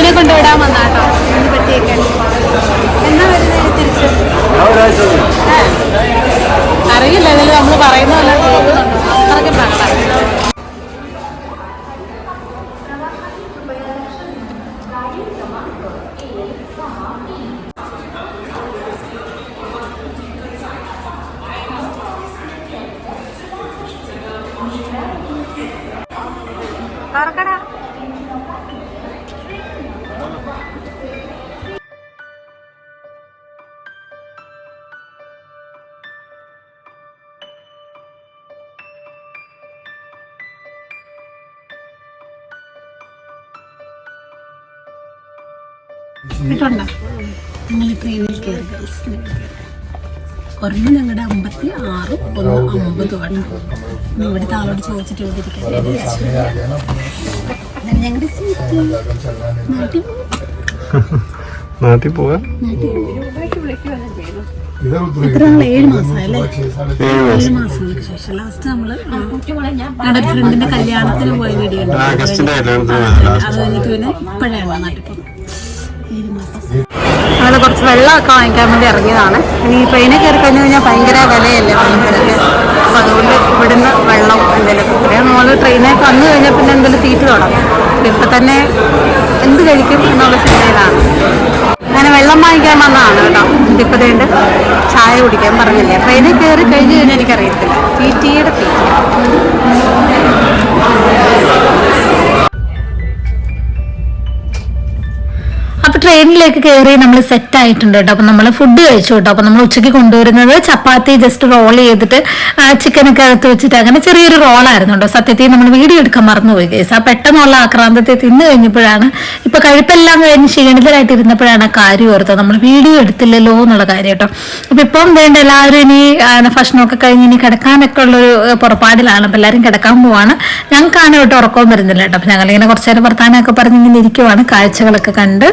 ഇവനെ കൊണ്ടുവിടാൻ വന്നാട്ടോ. എന്നാ. അറിയില്ല ഇതിൽ നമ്മൾ പറയുന്ന തുറക്കടാ. കേട്ടോണ്ട നിങ്ങൾ ട്രെയിനിൽ കയറി ഒരെണ്ണം ഞങ്ങളുടെ അമ്പത്തി ആറ് ഒന്ന് അമ്പതുമാണ് ഇവിടുത്തെ ആളോട് ചോദിച്ചിട്ട് ഇവിടെ ഇരിക്കാൻ ഞങ്ങളുടെ സീറ്റ് നാട്ടിൽ നാട്ടിൽ പോവാൻ എത്ര നാൾ ഏഴ് മാസമായല്ലേ ഏഴ് മാസങ്ങൾക്ക് ശേഷം. ലാസ്റ്റ് നമ്മൾ ഞങ്ങളുടെ ഫ്രണ്ടിന്റെ കല്യാണത്തിന് പോയ വീഡിയോ കല്യാണത്തിന് അത് കഴിഞ്ഞിട്ട് പിന്നെ ഇപ്പോഴാണ് നാട്ടിൽ പോകുന്നത്. മാസം ഞങ്ങൾ കുറച്ച് വെള്ളമൊക്കെ വാങ്ങിക്കാൻ വേണ്ടി ഇറങ്ങിയതാണ്. ഇനി ട്രെയിനിൽ കയറി കഴിഞ്ഞു കഴിഞ്ഞാൽ ഭയങ്കര വിലയല്ലേ അപ്പോൾ അതുകൊണ്ട് ഇവിടുന്ന് വെള്ളം എന്തെങ്കിലും പിന്നെ നമ്മൾ ട്രെയിനിൽ വന്നു കഴിഞ്ഞാൽ പിന്നെ എന്തെങ്കിലും തീറ്റ തുടങ്ങും ഇപ്പം തന്നെ എന്ത് കഴിക്കും എന്നുള്ള ചിന്തയിലാണ്. അങ്ങനെ വെള്ളം വാങ്ങിക്കാൻ വന്നതാണ് കേട്ടോ. ഇപ്പം തേണ്ട് ചായ കുടിക്കാൻ പറഞ്ഞില്ലേ. ട്രെയിനിൽ കയറി കഴിഞ്ഞ് കഴിഞ്ഞാൽ എനിക്കറിയത്തില്ല. തീറ്റിയുടെ തീറ്റ. ട്രെയിനിലേക്ക് കയറി നമ്മൾ സെറ്റ് ആയിട്ടുണ്ട് കേട്ടോ. അപ്പൊ നമ്മൾ ഫുഡ് കഴിച്ചു കേട്ടോ. അപ്പൊ നമ്മൾ ഉച്ചയ്ക്ക് കൊണ്ടുവരുന്നത് ചപ്പാത്തി ജസ്റ്റ് റോൾ ചെയ്തിട്ട് ചിക്കനൊക്കെ അകത്ത് വെച്ചിട്ട് അങ്ങനെ ചെറിയൊരു റോൾ ആയിരുന്നു കേട്ടോ. സത്യത്തിൽ നമ്മൾ വീഡിയോ എടുക്കാൻ മറന്നുപോയി കേസ് ആ പെട്ടെന്നുള്ള ആക്രാന്തത്തെ തിന്നു കഴിഞ്ഞപ്പോഴാണ് ഇപ്പൊ കഴിപ്പെല്ലാം കഴിഞ്ഞ് ക്ഷീണിതരായിട്ട് ഇരുന്നപ്പോഴാണ് ആ കാര്യം ഓർത്തത്. നമ്മൾ വീഡിയോ എടുത്തില്ലല്ലോ എന്നുള്ള കാര്യം കേട്ടോ. അപ്പൊ ഇപ്പം വേണ്ട എല്ലാവരും ഇനി ഭക്ഷണമൊക്കെ കഴിഞ്ഞ് ഇനി കിടക്കാനൊക്കെ ഉള്ളൊരു പുറപ്പാടിലാണ്. അപ്പൊ എല്ലാവരും കിടക്കാൻ പോവാണ്. ഞങ്ങൾക്കാണ് കേട്ടോ ഉറക്കവും വരുന്നില്ല കേട്ടോ. അപ്പൊ ഞങ്ങളിങ്ങനെ കുറച്ചു നേരം വർത്താനമൊക്കെ പറഞ്ഞിങ്ങനെ ഇരിക്കുവാണ്. കാഴ്ചകളൊക്കെ കണ്ട്.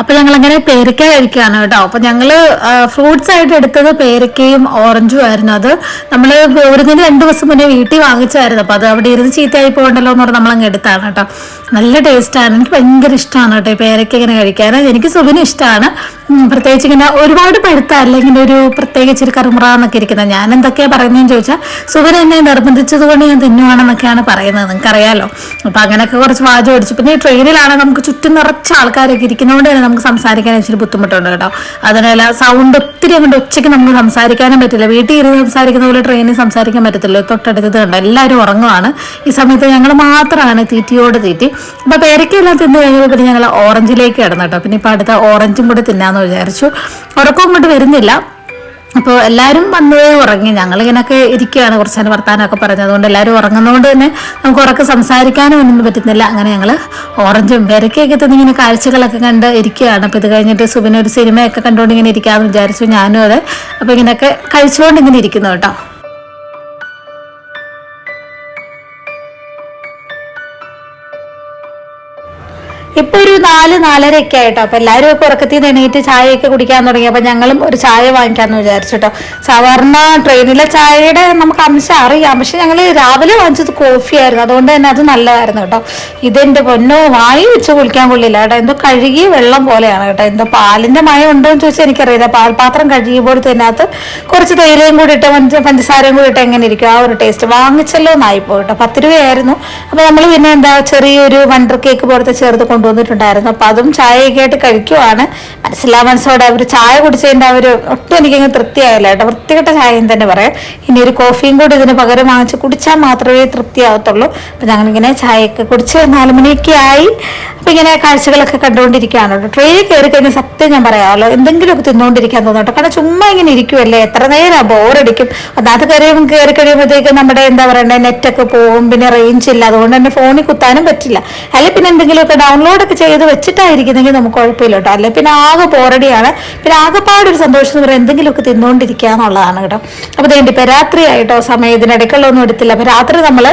അപ്പൊ ഞങ്ങൾ അങ്ങനെ പേരക്ക കഴിക്കുകയാണ് കേട്ടോ. അപ്പൊ ഞങ്ങൾ ഫ്രൂട്ട്സ് ആയിട്ട് എടുത്തത് പേരക്കയും ഓറഞ്ചും ആയിരുന്നു അത്. നമ്മൾ ദിനം രണ്ടു ദിവസം മുന്നേ വീട്ടിൽ വാങ്ങിച്ചായിരുന്നു. അപ്പൊ അത് അവിടെ ഇരുന്ന് ചീത്തയായി പോകണ്ടല്ലോ എന്ന് പറഞ്ഞ് നമ്മളങ്ങ് എടുത്താണ് കേട്ടോ. നല്ല ടേസ്റ്റാണ് എനിക്ക് ഭയങ്കര ഇഷ്ടമാണ് കേട്ടോ പേരക്ക ഇങ്ങനെ കഴിക്കാൻ എനിക്ക് സുഖിന് ഇഷ്ടമാണ് പ്രത്യേകിച്ച് ഇങ്ങനെ ഒരുപാട് പഴുത്തല്ല ഇങ്ങനെ ഒരു പ്രത്യേകിച്ച് ഒരു കറുമുറ എന്നൊക്കെ ഇരിക്കുന്നത്. ഞാൻ എന്തൊക്കെയാ പറയുന്നതെന്ന് ചോദിച്ചാൽ സുഖൻ എന്നെ നിർബന്ധിച്ചത് കൊണ്ട് ഞാൻ തിന്നുവാണെന്നൊക്കെയാണ് പറയുന്നത്. നിങ്ങൾക്കറിയാലോ. അപ്പൊ അങ്ങനെയൊക്കെ കുറച്ച് വാചം അടിച്ചു പിന്നെ ഈ ട്രെയിനിലാണ് നമുക്ക് ചുറ്റും നിറച്ച ആൾക്കാരൊക്കെ ഇരിക്കുന്നതുകൊണ്ട് തന്നെ നമുക്ക് സംസാരിക്കാൻ ഇച്ചിരി ബുദ്ധിമുട്ടുണ്ട് കേട്ടോ. അതിനല്ല സൗണ്ട് ഒത്തിരി അങ്ങോട്ട് ഒച്ചയ്ക്ക് നമുക്ക് സംസാരിക്കാനും പറ്റില്ല. വീട്ടിൽ ഇരുന്ന് സംസാരിക്കുന്ന പോലെ ട്രെയിനിൽ സംസാരിക്കാൻ പറ്റത്തില്ല. തൊട്ടടുത്തത് കണ്ടോ എല്ലാവരും ഉറങ്ങുവാണ്. ഈ സമയത്ത് ഞങ്ങൾ മാത്രമാണ് തീറ്റിയോട് തീറ്റി. അപ്പൊ പേരക്കെല്ലാം തിന്നു കഴിഞ്ഞപ്പോൾ പിന്നെ ഞങ്ങൾ ഓറഞ്ചിലേക്ക് കിടന്നു കേട്ടോ. പിന്നെ ഇപ്പൊ അടുത്ത ഓറഞ്ചും കൂടി തിന്നാന്ന് വിചാരിച്ചു. ഉറക്കം ഇങ്ങോട്ട് വരുന്നില്ല. അപ്പോൾ എല്ലാവരും വന്നേ ഉറങ്ങി. ഞങ്ങൾ ഇങ്ങനെയൊക്കെ ഇരിക്കുകയാണ് കുറച്ച് നേരം വർത്താനമൊക്കെ പറഞ്ഞത് അതുകൊണ്ട് എല്ലാവരും ഉറങ്ങുന്നതുകൊണ്ട് തന്നെ നമുക്ക് ഉറക്കെ സംസാരിക്കാനും ഒന്നും പറ്റുന്നില്ല. അങ്ങനെ ഞങ്ങൾ ഓറഞ്ചും പേരക്കയൊക്കെ തന്നെ ഇങ്ങനെ കാഴ്ചകളൊക്കെ കണ്ട് ഇരിക്കുകയാണ് അപ്പോൾ ഇത് കഴിഞ്ഞിട്ട് സുബിനൊരു സിനിമയൊക്കെ കണ്ടുകൊണ്ട് ഇങ്ങനെ ഇരിക്കാമെന്ന് വിചാരിച്ചു. ഞാനും അതെ. അപ്പോൾ ഇങ്ങനെയൊക്കെ കഴിച്ചുകൊണ്ട് ഇങ്ങനെ ഇരിക്കുന്നു കേട്ടോ. ഇപ്പൊ ഒരു നാല് നാലര ഒക്കെ ആയിട്ടോ. അപ്പൊ എല്ലാവരും ഒക്കെ ഉറക്കത്തിൽ നിന്ന് എണീറ്റ് ചായയൊക്കെ കുടിക്കാൻ തുടങ്ങി. അപ്പൊ ഞങ്ങളും ഒരു ചായ വാങ്ങിക്കാന്ന് വിചാരിച്ചിട്ടോ സാധാരണ ട്രെയിനിലെ ചായയുടെ നമുക്ക് അംശം അറിയാം. പക്ഷെ ഞങ്ങൾ രാവിലെ വാങ്ങിച്ചത് കോഫി ആയിരുന്നു. അതുകൊണ്ട് തന്നെ അത് നല്ലതായിരുന്നു കേട്ടോ ഇതെന്റെ പൊന്നോ വായി വെച്ച് കുളിക്കാൻ കൊള്ളില്ല കേട്ടോ എന്തോ കഴുകി വെള്ളം പോലെയാണ് കേട്ടോ എന്തോ പാലിന്റെ മയം ഉണ്ടോ എന്ന് ചോദിച്ചാൽ എനിക്കറിയില്ല. പാൽപാത്രം കഴുകിയപ്പോൾ അതിനകത്ത് കുറച്ച് തേയിലയും കൂടി ഇട്ട് പഞ്ച പഞ്ചസാരയും കൂടി ഇട്ട് എങ്ങനെ ഇരിക്കും. ആ ഒരു ടേസ്റ്റ് വാങ്ങിച്ചല്ലോ എന്നായിപ്പോ കേട്ടോ പത്ത് രൂപയായിരുന്നു. അപ്പൊ നമ്മൾ പിന്നെ എന്താ ചെറിയൊരു വണ്ടർ കേക്ക് പോലത്തെ ചെറുത് കൊണ്ടുവന്നിട്ടുണ്ടായിരുന്നു. അപ്പൊ അതും ചായയൊക്കെ ആയിട്ട് കഴിക്കുവാണ്. മനസ്സിലാ മനസ്സോടെ അവർ ചായ കുടിച്ചതിന്റെ അവർ ഒട്ടും എനിക്കങ്ങ് തൃപ്തിയായില്ല കേട്ടോ. വൃത്തികെട്ട ചായയും തന്നെ പറയാം. ഇനി ഒരു കോഫിയും കൂടി ഇതിന് പകരം വാങ്ങിച്ച് കുടിച്ചാൽ മാത്രമേ തൃപ്തിയാവത്തുള്ളൂ. അപ്പൊ ഞങ്ങളിങ്ങനെ ചായയൊക്കെ കുടിച്ച് നാല് മണിയൊക്കെ ആയി. അപ്പൊ ഇങ്ങനെ കാഴ്ചകളൊക്കെ കണ്ടുകൊണ്ടിരിക്കുകയാണ് കേട്ടോ. ട്രെയിനിൽ കയറി കഴിഞ്ഞാൽ സത്യം ഞാൻ പറയാമല്ലോ എന്തെങ്കിലുമൊക്കെ തിന്നുകൊണ്ടിരിക്കാൻ തോന്നും കാരണം ചുമ്മാ ഇങ്ങനെ ഇരിക്കുമല്ലേ എത്ര നേരം ബോറടിക്കും അതിനകത്ത് കയറി കയറി കഴിയുമ്പോഴത്തേക്ക് നമ്മുടെ എന്താ പറയണ്ടേ നെറ്റൊക്കെ പോകും പിന്നെ റേഞ്ച് ഇല്ല. അതുകൊണ്ട് തന്നെ ഫോണിൽ കുത്താനും പറ്റില്ല. അല്ലെങ്കിൽ പിന്നെ എന്തെങ്കിലുമൊക്കെ ഡൗൺലോഡ് ഒക്കെ ചെയ്ത് വെച്ചിട്ടായിരിക്കുന്നെങ്കിൽ നമുക്ക് കുഴപ്പമില്ല കേട്ടോ. അല്ലെങ്കിൽ പിന്നെ ആകെ പോറടിയാണ് പിന്നെ ആകെപ്പാട് ഒരു സന്തോഷം എന്ന് പറയുന്നത് എന്തെങ്കിലുമൊക്കെ തിന്നുകൊണ്ടിരിക്കുക എന്നുള്ളതാണ് കേട്ടോ. അപ്പോൾ ഇതേണ്ടി രാത്രി ആയിട്ടോ സമയം ഇതിനിടയ്ക്കുള്ളൊന്നും എടുത്തില്ല. അപ്പോൾ രാത്രി നമ്മൾ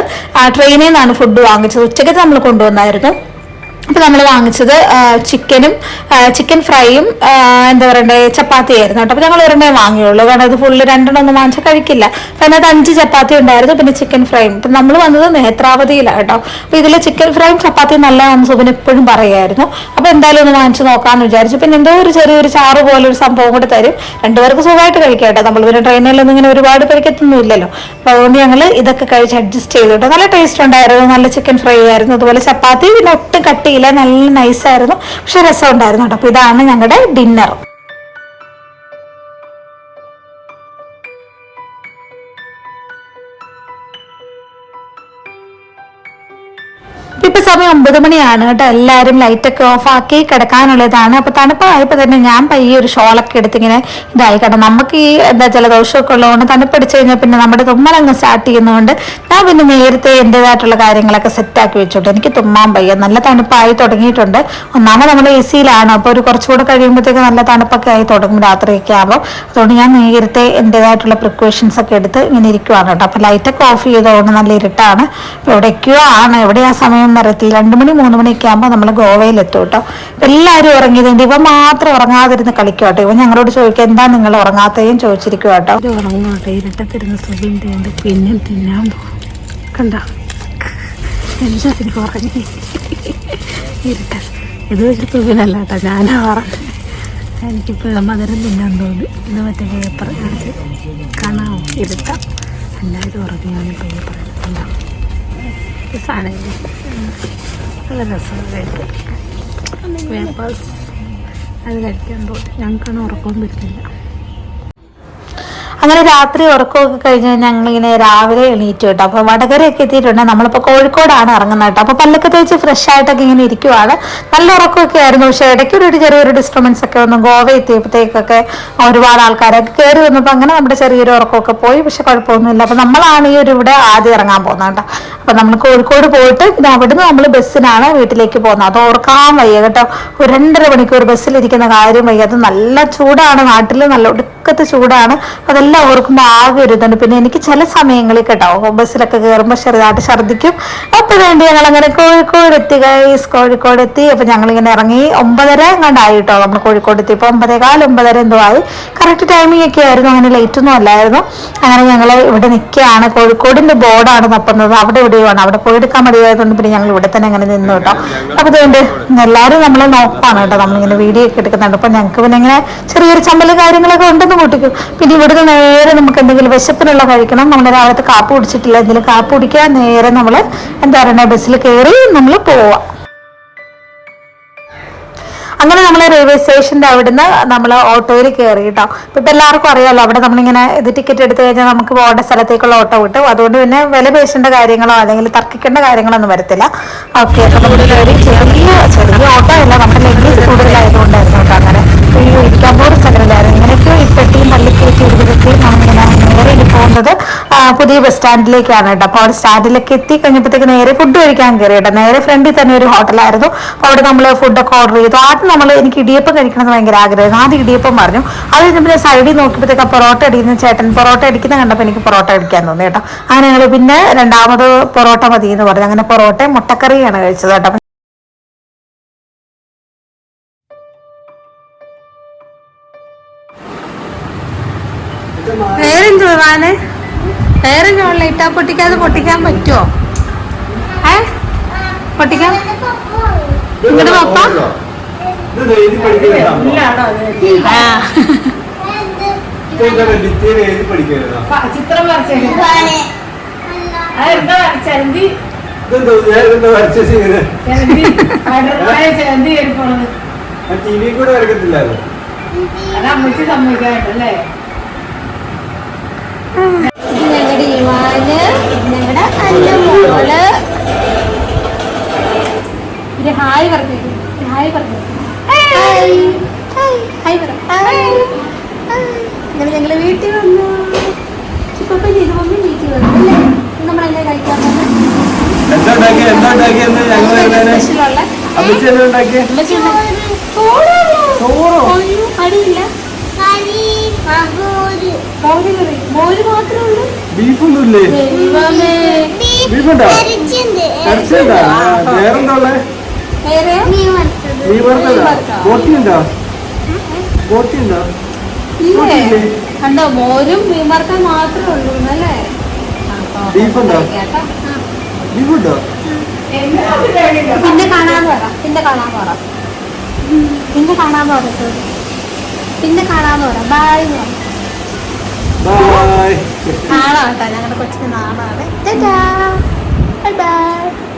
ട്രെയിനിൽ നിന്നാണ് ഫുഡ് വാങ്ങിച്ചത്. ഉച്ചയ്ക്ക് നമ്മൾ കൊണ്ടുവന്നായിരുന്നു. അപ്പോൾ നമ്മൾ വാങ്ങിച്ചത് ചിക്കനും ചിക്കൻ ഫ്രൈയും എന്താ പറയണ്ടേ ചപ്പാത്തി ആയിരുന്നു കേട്ടോ. അപ്പോൾ ഞങ്ങൾ ഒരെണ്ണേ വാങ്ങിയുള്ളൂ. കാരണം അത് ഫുള്ള് രണ്ടെണ്ണം ഒന്നും വാങ്ങിച്ചാൽ കഴിക്കില്ല. അപ്പോൾ അതിനകത്ത് അഞ്ച് ചപ്പാത്തി ഉണ്ടായിരുന്നു പിന്നെ ചിക്കൻ ഫ്രൈയും അപ്പം നമ്മൾ വന്നത് നേത്രാവതിയിലാണ് കേട്ടോ. അപ്പോൾ ഇതിൽ ചിക്കൻ ഫ്രൈയും ചപ്പാത്തിയും നല്ലതാണെന്ന് സുബിൻ എപ്പോഴും പറയുമായിരുന്നു അപ്പോൾ എന്തായാലും ഒന്ന് വാങ്ങിച്ച് നോക്കാമെന്ന് വിചാരിച്ചു. പിന്നെ എന്തോ ഒരു ചെറിയൊരു ചാറ് പോലെ ഒരു സംഭവം കൂടെ തരും. രണ്ടുപേർക്ക് സുഖമായിട്ട് കഴിക്കാം കേട്ടോ. നമ്മൾ പിന്നെ ട്രെയിനിലൊന്നും ഇങ്ങനെ ഒരുപാട് കഴിക്കത്തൊന്നും ഇല്ലല്ലോ അപ്പോൾ അതുകൊണ്ട് ഞങ്ങൾ ഇതൊക്കെ കഴിച്ച് അഡ്ജസ്റ്റ് ചെയ്തു കേട്ടോ. നല്ല ടേസ്റ്റ് ഉണ്ടായിരുന്നു. നല്ല ചിക്കൻ ഫ്രൈ ആയിരുന്നു. അതുപോലെ ചപ്പാത്തി പിന്നെ ഒട്ടും കട്ടിയില്ല നല്ല നൈസായിരുന്നു പക്ഷെ രസം ഉണ്ടായിരുന്നു കേട്ടോ. അപ്പോൾ ഇതാണ് ഞങ്ങളുടെ ഡിന്നർ ഇപ്പൊ സമയം ഒമ്പത് മണിയാണ് കേട്ടോ. എല്ലാവരും ലൈറ്റൊക്കെ ഓഫ് ആക്കി കിടക്കാനുള്ളതാണ്. അപ്പൊ തണുപ്പായപ്പോ തന്നെ ഞാൻ പയ്യെ ഒരു ഷോളൊക്കെ എടുത്ത് ഇങ്ങനെ ഇതായി കേട്ടോ. നമുക്ക് ഈ എന്താ ജലദോഷമൊക്കെ ഉള്ളതുകൊണ്ട് തണുപ്പടിച്ചു കഴിഞ്ഞാൽ പിന്നെ നമ്മുടെ തുമ്മലങ്ങ് സ്റ്റാർട്ട് ചെയ്യുന്നതുകൊണ്ട് ഞാൻ പിന്നെ നേരത്തെ എന്റെതായിട്ടുള്ള കാര്യങ്ങളൊക്കെ സെറ്റാക്കി വെച്ചോട്ടെ എനിക്ക് തുമ്മാൻ പയ്യ നല്ല തണുപ്പായി തുടങ്ങിയിട്ടുണ്ട്. ഒന്നാമത് നമ്മൾ എ സിയിലാണ്. അപ്പോൾ ഒരു കുറച്ചുകൂടെ കഴിയുമ്പോഴത്തേക്ക് നല്ല തണുപ്പൊക്കെ ആയി തുടങ്ങും രാത്രിയൊക്കെ ആകുമ്പോൾ അതുകൊണ്ട് ഞാൻ നേരത്തെ എന്റെതായിട്ടുള്ള പ്രിക്കോഷൻസ് ഒക്കെ എടുത്ത് ഇങ്ങനെ ഇരിക്കുവാണ് കേട്ടോ. അപ്പോൾ ലൈറ്റൊക്കെ ഓഫ് ചെയ്തതുകൊണ്ട് നല്ല ഇരുട്ടാണ്. എവിടെയൊക്കെയോ ആണ്. എവിടെയാ സമയം എന്നറിയത്തില്ല രണ്ട് മണി മൂന്ന് മണിയൊക്കെ ആകുമ്പോൾ നമ്മൾ ഗോവയിലെത്തും കേട്ടോ. എല്ലാവരും ഉറങ്ങിയതുണ്ട് ഇവ മാത്രം ഉറങ്ങാതിരുന്ന് കളിക്കും കേട്ടോ. ഇവൻ ഞങ്ങളോട് ചോദിക്കുക എന്താ നിങ്ങൾ ഉറങ്ങാത്തതും ചോദിച്ചിരിക്കും കേട്ടോ. ഉറങ്ങാട്ടെ ഇരുട്ടത്തിരുന്ന് സുഖം പിന്നെ തിന്നാൻ പോകും കണ്ട? എല്ലാത്തിനും ഉറങ്ങി ഇരുട്ട ഇത് വെച്ചിട്ട് പിന്നല്ല കേട്ടോ ഞാനാ പറഞ്ഞത്. എനിക്കിപ്പോൾ മധുരം തിന്നാൻ തോന്നി. ഇത് മറ്റേ പേപ്പർ കാണിച്ച് കാണാമോ ഇരുട്ട എല്ലാവരും പേപ്പർ കണ്ടോ ഈ സാധനമില്ലേ നല്ല രസമായിട്ട് പേപ്പേഴ്സ് അത് കഴിക്കാൻ തോന്നി ഞങ്ങൾക്കാണ് ഉറക്കവും പറ്റില്ല അങ്ങനെ രാത്രി ഉറക്കമൊക്കെ കഴിഞ്ഞ് ഞങ്ങളിങ്ങനെ രാവിലെ എണീറ്റ് കേട്ടോ. അപ്പോൾ വടകരയൊക്കെ എത്തിയിട്ടുണ്ട്. നമ്മളിപ്പോ കോഴിക്കോടാണ് ഇറങ്ങുന്നത് കേട്ടോ. അപ്പോൾ പല്ലൊക്കെ തേച്ച് ഫ്രഷ് ആയിട്ടൊക്കെ ഇങ്ങനെ ഇരിക്കുവാണ്. നല്ല ഉറക്കമൊക്കെ ആയിരുന്നു. പക്ഷേ ഇടയ്ക്ക് ഒരു ചെറിയൊരു ഡിസ്റ്റർബൻസ് ഒക്കെ വന്നു. ഗോവ എത്തിയപ്പോഴത്തേക്കൊക്കെ ഒരുപാട് ആൾക്കാരൊക്കെ കയറി വന്നപ്പോൾ അങ്ങനെ നമ്മുടെ ചെറിയൊരു ഉറക്കമൊക്കെ പോയി. പക്ഷെ കുഴപ്പമൊന്നുമില്ല. അപ്പോൾ നമ്മളാണ് ഈ ഒരു ഇവിടെ ആദ്യം ഇറങ്ങാൻ പോകുന്നത് കേട്ടോ. അപ്പോൾ നമ്മൾ കോഴിക്കോട് പോയിട്ട് പിന്നെ അവിടുന്ന് നമ്മൾ ബസ്സിനാണ് വീട്ടിലേക്ക് പോകുന്നത്. അത് ഓർക്കാൻ വയ്യ കേട്ടോ. ഒരു രണ്ടര മണിക്കൂർ ബസ്സിലിരിക്കുന്ന കാര്യം വയ്യ. അത് നല്ല ചൂടാണ്. നാട്ടിൽ നല്ല ഒടുക്കത്തെ ചൂടാണ്. അതെല്ലാം ഇതെല്ലാം ഓർക്കുമ്പോൾ ആകെ ഒരു ഇതുണ്ട്. പിന്നെ എനിക്ക് ചില സമയങ്ങളിൽ കേട്ടോ ബസ്സിലൊക്കെ കയറുമ്പോൾ ചെറുതായിട്ട് ഛർദ്ദിക്കും. അപ്പോൾ വേണ്ടി ഞങ്ങൾ അങ്ങനെ കോഴിക്കോട് എത്തി ഗൈസ് കോഴിക്കോട് എത്തി അപ്പോൾ ഞങ്ങളിങ്ങനെ ഇറങ്ങി ഒമ്പതര എങ്ങാണ്ടായി കേട്ടോ. നമ്മൾ കോഴിക്കോട് എത്തി. ഇപ്പോൾ ഒമ്പതേകാൽ ഒമ്പതര എന്തോ ആയി. കറക്റ്റ് ടൈമിംഗ് ഒക്കെ ആയിരുന്നു. അങ്ങനെ ലേറ്റ് ഒന്നും അല്ലായിരുന്നു. അങ്ങനെ ഞങ്ങൾ ഇവിടെ നിൽക്കുകയാണ് കോഴിക്കോടിന്റെ ബോർഡാണ് തപ്പുന്നത്. അവിടെ എവിടെയുമാണ് അവിടെ പോയെടുക്കാൻ മതിയായതുകൊണ്ട് പിന്നെ ഞങ്ങൾ ഇവിടെ തന്നെ അങ്ങനെ നിന്നു കേട്ടോ. അപ്പോൾ അതുകൊണ്ട് എല്ലാവരും നമ്മളെ നോക്കാണ് കേട്ടോ. നമ്മളിങ്ങനെ വീഡിയോ ഒക്കെ എടുക്കുന്നുണ്ട്. അപ്പോൾ ഞങ്ങൾക്ക് പിന്നെ ഇങ്ങനെ ചെറിയൊരു ചമ്മൽ കാര്യങ്ങളൊക്കെ ഉണ്ടെന്ന് കൂട്ടിക്കും. പിന്നെ ഇവിടുന്ന് നേരെ നമുക്ക് എന്തെങ്കിലും വിശപ്പിനുള്ള കഴിക്കണം. നമ്മൾ രാവിലത്തെ കാപ്പ് കുടിച്ചിട്ടില്ല. എന്തെങ്കിലും കാപ്പ് കുടിക്കാൻ നേരെ നമ്മൾ എന്താ പറയുക ബസ്സിൽ കയറി നമ്മൾ പോവാം. അങ്ങനെ നമ്മൾ റെയിൽവേ സ്റ്റേഷന്റെ അവിടുന്ന് നമ്മൾ ഓട്ടോയിൽ കയറി കേട്ടോ ഇപ്പം എല്ലാവർക്കും അറിയാമല്ലോ അവിടെ നമ്മളിങ്ങനെ ഇത് ടിക്കറ്റ് എടുത്തു കഴിഞ്ഞാൽ നമുക്ക് പോകേണ്ട സ്ഥലത്തേക്കുള്ള ഓട്ടോ കിട്ടും. അതുകൊണ്ട് പിന്നെ വില പേശേണ്ട കാര്യങ്ങളോ അല്ലെങ്കിൽ തർക്കിക്കേണ്ട കാര്യങ്ങളൊന്നും വരത്തില്ല. ഓക്കെ അപ്പം നമ്മൾ കയറി ചെറിയ ചെറിയ ഓട്ടോ അല്ല നമ്മുടെ ലഗേജ് കൂടുതലായതുകൊണ്ടായിരുന്നു കേട്ടോ അങ്ങനെ. ഈ എനിക്ക് പോലും സ്ഥലമില്ലായിരുന്നു. ഇങ്ങനെയൊക്കെ ഈ പെട്ടിയും പള്ളിക്കയറ്റി ഇരുപതൊക്കെ നമ്മളിങ്ങനെ നേരെ ഇനി പോകുന്നത് പുതിയ ബസ് സ്റ്റാൻഡിലേക്കാണ് കേട്ടോ. അപ്പോൾ അവിടെ സ്റ്റാൻഡിലേക്ക് എത്തി കഴിഞ്ഞപ്പോഴത്തേക്ക് നേരെ ഫുഡ് കഴിക്കാൻ കയറി കേട്ടോ. നേരെ ഫ്രണ്ടിൽ തന്നെ ഒരു ഹോട്ടലായിരുന്നു. അപ്പോൾ അവിടെ നമ്മൾ ഫുഡൊക്കെ ഓർഡർ ചെയ്തു. ആദ്യം നമ്മൾ എനിക്ക് ഇടിയപ്പം കഴിക്കണം എന്ന് ഭയങ്കര ആഗ്രഹമായിരുന്നു. ആദ്യം ഇടിയപ്പം പറഞ്ഞു. അത് കഴിഞ്ഞപ്പോൾ സൈഡിൽ നോക്കിയപ്പോഴത്തേക്ക് പൊറോട്ട അടിക്കുന്ന ചേട്ടൻ പൊറോട്ട അടിക്കുന്ന കണ്ടപ്പോൾ എനിക്ക് പൊറോട്ട അടിക്കാൻ തോന്നി കേട്ടോ. അങ്ങനെ ഞങ്ങൾ പിന്നെ രണ്ടാമത് പൊറോട്ട മതി എന്ന് പറഞ്ഞു. അങ്ങനെ പൊറോട്ടയും മുട്ടക്കറിയാണ് കഴിച്ചത് കേട്ടോ. പേരെന്തുവാ വാന്? പേരെന്തുള്ള ഇട്ടാ പൊട്ടിക്കാതെ പൊട്ടിക്കാൻ പറ്റുമോ ഏ? പൊട്ടിക്കാൻ? നിങ്ങളുടെ പപ്പ? ചിത്രം ടി വി കൂടെ വരക്കത്തില്ലായിരുന്നു. അത് അമ്മച്ചി സമ്മതിക്കാറുണ്ടല്ലേ? ഞങ്ങളുടെ ഇവാന് ഞങ്ങളുടെ അന്നമോൾ. ഒരു ഹായ് പറഞ്ഞു ഹായ് പറഞ്ഞു ഹായ്. പറ. അങ്ങനെ ഞങ്ങൾ വീട്ടിൽ വന്നു. ഇപ്പൊ ചെയ്തു. മമ്മി വീട്ടിൽ വന്നു അല്ലേ? നമ്മളെന്നെ കഴിക്കാൻ എന്താ ഉണ്ടാക്കിയ എന്താ ഉണ്ടാക്കിയെന്ന് ഞങ്ങൾ സ്പെഷ്യലുള്ള അമ്മച്ചി എന്താ ഉണ്ടാക്കിയ ചോറോ? അടിയില്ല ബീഫുണ്ടോ? ഇറച്ചിയുണ്ടോ. വേറെന്താ ഉള്ളേ മീൻ വറുത്തതാ? കണ്ടോ മോരും മാത്രമേ ഉള്ളൂ അല്ലേ ബീഫുണ്ടോ? ബീഫുണ്ടോ? പിന്നെ കാണാൻ പറ പിന്നെ കാണാൻ പറ പിന്നെ കാണാൻ പറ പിന്നെ കാണാൻ പറ ബായ് ബൈ നാളാട്ടോ ഞങ്ങളുടെ കൊച്ചിന് നാളാണ്. Bye bye.